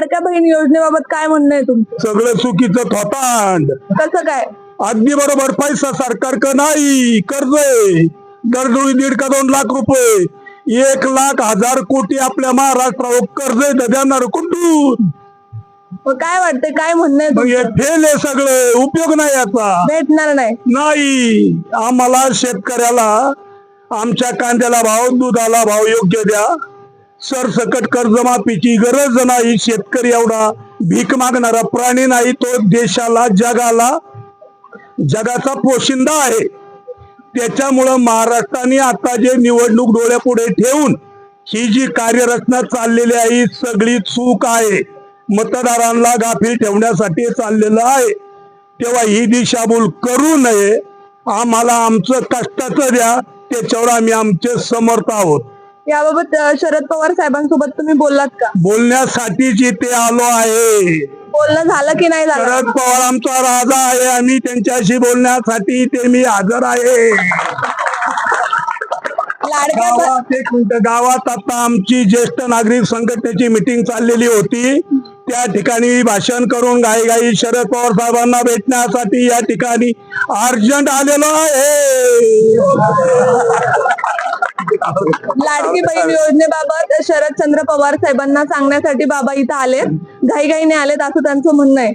लाडक्या बहीण योजनेबाबत काय म्हणणं आहे तुमचं? सगळं चुकीचं थोतांड. कसं काय? अगदी बरोबर पैसा सरकारकडे नाही कर्ज आहे. दरडोळी दीड का दोन लाख रुपये. एक लाख हजार कोटी आपल्या महाराष्ट्रावर कर्ज आहे तर देणार कुठून मग काय वाटतंय? काय म्हणणं आहे मग हे तुमचं? फेल आहे सगळं उपयोग नाही याचा. भेटणार नाही. नाही. आम्हाला शेतकऱ्याला आमच्या कांद्याला भाव दुधाला भाव योग्य द्या. सरसकट कर्जमाफीची गरज नाही. शेतकरी एवढा भीक मागणारा प्राणी नाही. तो देशाला जगाला जगाचा पोशिंदा आहे. त्याच्यामुळं महाराष्ट्राने आता जे निवडणूक डोळ्यापुढे ठेवून ही जी कार्यरचना चाललेली आहे सगळी चूक आहे. मतदारांना गाफील ठेवण्यासाठी चाललेलं आहे. तेव्हा ही दिशाभूल करू नये. आम्हाला आमचं कष्टाचं द्या. त्याच्यावर आम्ही आमचे समर्थ आहोत. याबाबत अं, शरद पवार साहेबांसोबत तुम्ही बोललात का? बोलण्यासाठीच इथे आलो आहे. बोलणं झालं की नाही झालं? शरद पवार आमचा राजा आहे आम्ही त्यांच्याशी बोलण्यासाठी ते मी हजर आहे. लाडक्या ब- गावात एक मिनिट गावात आता आमची ज्येष्ठ नागरिक संघटनेची मिटिंग चाललेली होती. त्या ठिकाणी भाषण करून घाई घाई शरद पवार साहेबांना भेटण्यासाठी या ठिकाणी अर्जंट आलेलो आहे. लाडकी बहीण योजनेबाबत शरदचंद्र पवार साहेबांना सांगण्यासाठी बाबा इथं आलेत. घाईघाईने आलेत असं त्यांचं म्हणणं आहे.